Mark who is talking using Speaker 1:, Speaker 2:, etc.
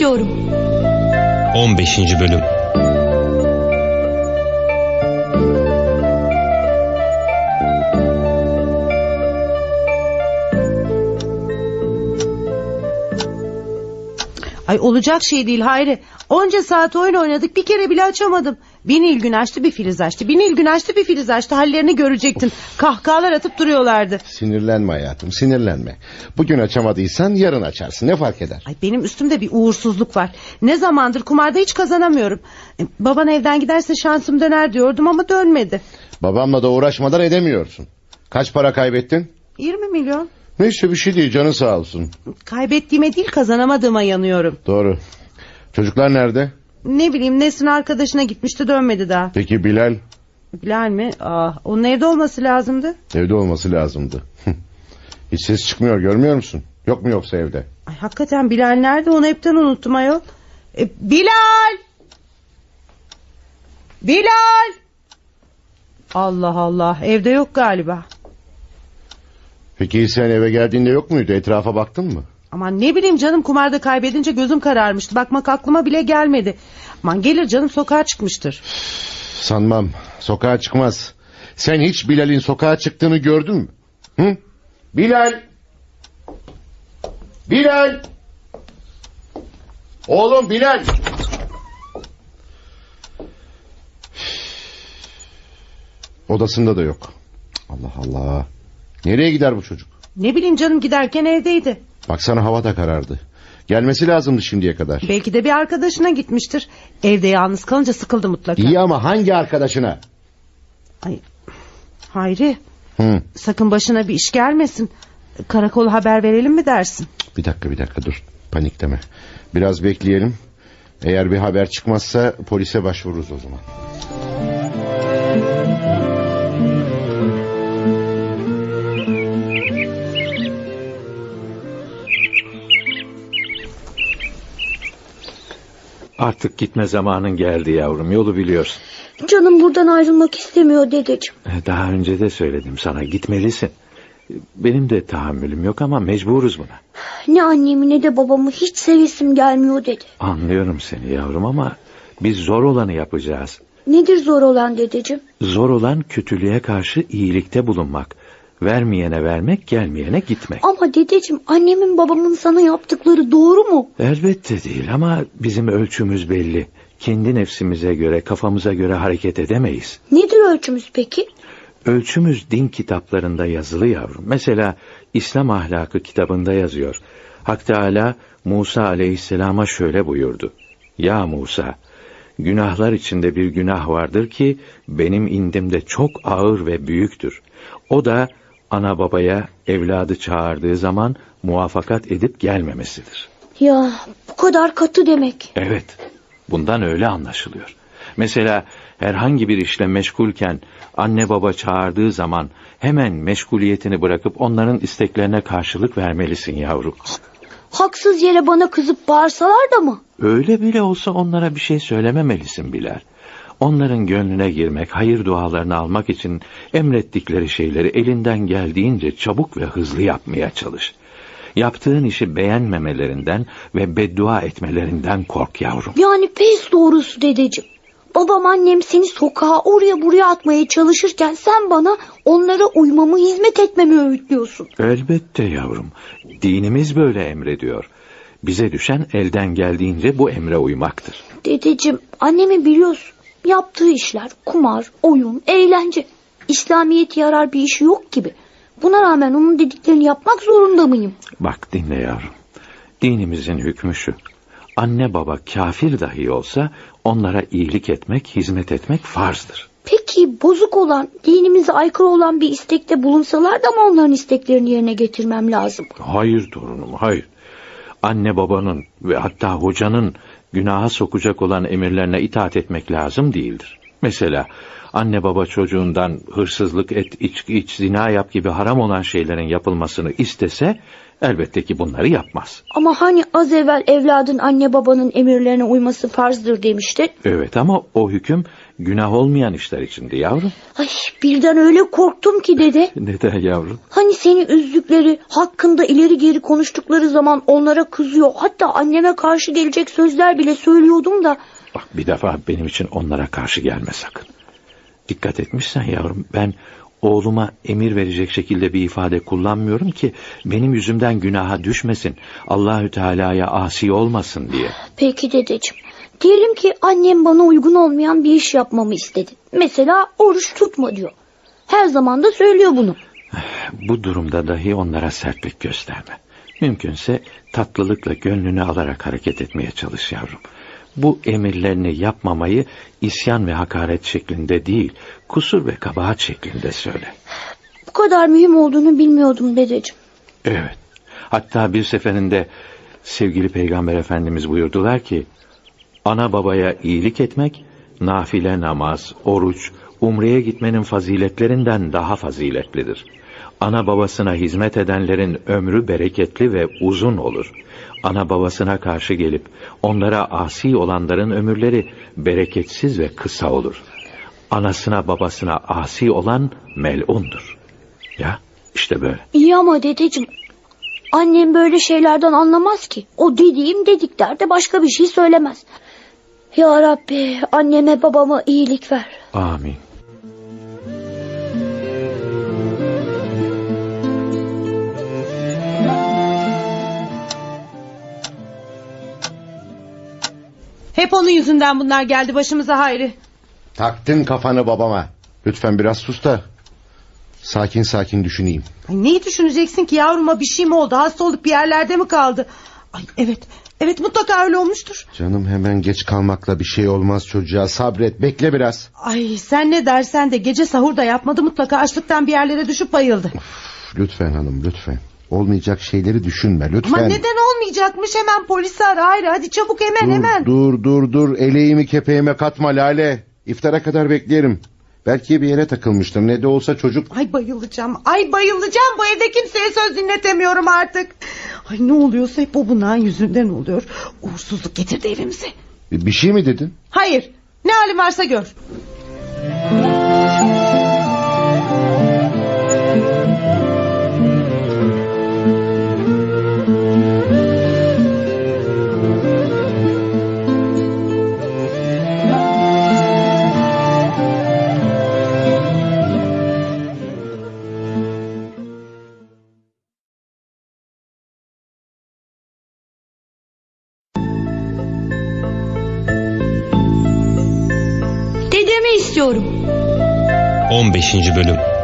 Speaker 1: istiyorum.
Speaker 2: 15. Bölüm
Speaker 3: Ay olacak şey değil Hayri. Onca saat oyun oynadık bir kere bile açamadım. Bir Nilgün açtı bir Filiz açtı. Bir Nilgün açtı bir Filiz açtı. Hallerini görecektin. Kahkahalar atıp duruyorlardı.
Speaker 4: Sinirlenme hayatım sinirlenme. Bugün açamadıysan yarın açarsın ne fark eder?
Speaker 3: Ay benim üstümde bir uğursuzluk var. Ne zamandır kumarda hiç kazanamıyorum. E, Baban evden giderse şansım döner diyordum ama dönmedi.
Speaker 4: Babamla da uğraşmadan edemiyorsun. Kaç para kaybettin?
Speaker 3: 20 milyon.
Speaker 4: Neyse bir şey değil canın sağ olsun.
Speaker 3: Kaybettiğime değil kazanamadığıma yanıyorum.
Speaker 4: Doğru. Çocuklar nerede?
Speaker 3: Ne bileyim Nesin arkadaşına gitmişti dönmedi daha.
Speaker 4: Peki Bilal?
Speaker 3: Bilal mi? Ah, onun evde olması lazımdı.
Speaker 4: Evde olması lazımdı. Hiç ses çıkmıyor görmüyor musun? Yok mu yoksa evde?
Speaker 3: Ay, hakikaten Bilal nerede onu hepten unuttum ayol. E, Bilal! Bilal! Allah Allah evde yok galiba.
Speaker 4: Peki sen eve geldiğinde yok muydu? Etrafa baktın mı?
Speaker 3: Aman ne bileyim canım kumarda kaybedince gözüm kararmıştı. Bakmak aklıma bile gelmedi. Aman gelir canım sokağa çıkmıştır.
Speaker 4: Sanmam. Sokağa çıkmaz. Sen hiç Bilal'in sokağa çıktığını gördün mü? Hı? Bilal! Bilal! Oğlum Bilal! Odasında da yok. Allah Allah. Nereye gider bu çocuk?
Speaker 3: Ne bileyim canım giderken evdeydi.
Speaker 4: Baksana hava da karardı. Gelmesi lazımdı şimdiye kadar.
Speaker 3: Belki de bir arkadaşına gitmiştir. Evde yalnız kalınca sıkıldı mutlaka.
Speaker 4: İyi ama hangi arkadaşına?
Speaker 3: Ay, Hayri
Speaker 4: Hı.
Speaker 3: sakın başına bir iş gelmesin. Karakola haber verelim mi dersin?
Speaker 4: Bir dakika bir dakika dur. Panikleme. Biraz bekleyelim. Eğer bir haber çıkmazsa polise başvururuz o zaman.
Speaker 5: Artık gitme zamanın geldi yavrum yolu biliyorsun.
Speaker 1: Canım buradan ayrılmak istemiyor dedeciğim.
Speaker 5: Eh, Daha önce de söyledim sana gitmelisin. Benim de tahammülüm yok ama mecburuz buna.
Speaker 1: Ne annemi ne de babamı hiç sevesim gelmiyor dedi.
Speaker 5: Anlıyorum seni yavrum ama biz zor olanı yapacağız.
Speaker 1: Nedir zor olan dedeciğim?
Speaker 5: Zor olan kötülüğe karşı iyilikte bulunmak. Vermeyene vermek, gelmeyene gitmek.
Speaker 1: Ama dedeciğim annemin babamın sana yaptıkları doğru mu?
Speaker 5: Elbette değil ama bizim ölçümüz belli. Kendi nefsimize göre, kafamıza göre hareket edemeyiz.
Speaker 1: Nedir ölçümüz peki?
Speaker 5: Ölçümüz din kitaplarında yazılı yavrum. Mesela İslam ahlakı kitabında yazıyor. Hak Teala Musa aleyhisselama şöyle buyurdu. Ya Musa, günahlar içinde bir günah vardır ki benim indimde çok ağır ve büyüktür. O da ana babaya evladı çağırdığı zaman muvaffakat edip gelmemesidir.
Speaker 1: Ya bu kadar katı demek.
Speaker 5: Evet, bundan öyle anlaşılıyor. Mesela herhangi bir işle meşgulken anne baba çağırdığı zaman hemen meşguliyetini bırakıp onların isteklerine karşılık vermelisin yavrum.
Speaker 1: Haksız yere bana kızıp bağırsalar da mı?
Speaker 5: Öyle bile olsa onlara bir şey söylememelisin Bilal. Onların gönlüne girmek, hayır dualarını almak için emrettikleri şeyleri elinden geldiğince çabuk ve hızlı yapmaya çalış. Yaptığın işi beğenmemelerinden ve beddua etmelerinden kork yavrum.
Speaker 1: Yani pes doğrusu dedeciğim. Babam annem seni sokağa oraya buraya atmaya çalışırken sen bana onlara uymamı hizmet etmemi öğütlüyorsun.
Speaker 5: Elbette yavrum. Dinimiz böyle emrediyor. Bize düşen elden geldiğince bu emre uymaktır.
Speaker 1: Dedeciğim annemi biliyorsun. Yaptığı işler kumar, oyun, eğlence. İslamiyet yarar bir işi yok gibi. Buna rağmen onun dediklerini yapmak zorunda mıyım?
Speaker 5: Bak dinle yavrum. Dinimizin hükmü şu. Anne baba kafir dahi olsa onlara iyilik etmek, hizmet etmek farzdır.
Speaker 1: Peki bozuk olan, dinimize aykırı olan bir istekte bulunsalar da mı onların isteklerini yerine getirmem lazım?
Speaker 5: Hayır torunum, hayır. Anne babanın ve hatta hocanın günaha sokacak olan emirlerine itaat etmek lazım değildir. Mesela anne baba çocuğundan hırsızlık et, içki iç, zina yap gibi haram olan şeylerin yapılmasını istese elbette ki bunları yapmaz.
Speaker 1: Ama hani az evvel evladın anne babanın emirlerine uyması farzdır demiştin.
Speaker 5: Evet ama o hüküm Günah olmayan işler içindi yavrum.
Speaker 1: Ay birden öyle korktum ki dede.
Speaker 5: Neden yavrum?
Speaker 1: Hani seni üzdükleri, hakkında ileri geri konuştukları zaman onlara kızıyor. Hatta anneme karşı gelecek sözler bile söylüyordum da.
Speaker 5: Bak bir defa benim için onlara karşı gelme sakın. Dikkat etmişsen yavrum ben oğluma emir verecek şekilde bir ifade kullanmıyorum ki benim yüzümden günaha düşmesin. Allahü Teala'ya asi olmasın diye.
Speaker 1: Peki dedeciğim. Diyelim ki annem bana uygun olmayan bir iş yapmamı istedi. Mesela oruç tutma diyor. Her zaman da söylüyor bunu.
Speaker 5: Bu durumda dahi onlara sertlik gösterme. Mümkünse tatlılıkla gönlünü alarak hareket etmeye çalış yavrum. Bu emirlerini yapmamayı isyan ve hakaret şeklinde değil, kusur ve kabahat şeklinde söyle.
Speaker 1: Bu kadar mühim olduğunu bilmiyordum dedeciğim.
Speaker 5: Evet. Hatta bir seferinde sevgili Peygamber Efendimiz buyurdular ki, ana babaya iyilik etmek, nafile namaz, oruç, umreye gitmenin faziletlerinden daha faziletlidir. Ana babasına hizmet edenlerin ömrü bereketli ve uzun olur. Ana babasına karşı gelip onlara asi olanların ömürleri bereketsiz ve kısa olur. Anasına babasına asi olan melundur. Ya işte böyle.
Speaker 1: İyi ama dedeciğim. Annem böyle şeylerden anlamaz ki. O dediğim dediklerde başka bir şey söylemez. Ya Rabbi anneme babama iyilik ver.
Speaker 5: Amin.
Speaker 3: Hep onun yüzünden bunlar geldi başımıza Hayri.
Speaker 4: Taktın kafanı babama. Lütfen biraz sus da sakin sakin düşüneyim.
Speaker 3: Ay neyi düşüneceksin ki yavruma bir şey mi oldu? Hasta olup bir yerlerde mi kaldı? Ay evet. Evet mutlaka öyle olmuştur.
Speaker 4: Canım hemen geç kalmakla bir şey olmaz çocuğa. Sabret bekle biraz.
Speaker 3: Ay sen ne dersen de gece sahur da yapmadı mutlaka açlıktan bir yerlere düşüp bayıldı.
Speaker 4: Lütfen hanım lütfen. Olmayacak şeyleri düşünme lütfen.
Speaker 3: Ama neden olmayacakmış hemen polisi ara Hayri hadi çabuk hemen
Speaker 4: dur,
Speaker 3: hemen.
Speaker 4: Dur dur dur eleğimi kepeğime katma Lale. İftara kadar beklerim. Belki bir yere takılmıştır. Ne de olsa çocuk.
Speaker 3: Ay bayılacağım. Ay bayılacağım. Bu evde kimseye söz dinletemiyorum artık. Ay ne oluyorsa hep o bunağın yüzünden oluyor. Uğursuzluk getirdi evimize.
Speaker 4: Bir şey mi dedin?
Speaker 3: Hayır. Ne halin varsa gör.
Speaker 1: İstiyorum.
Speaker 2: 15. bölüm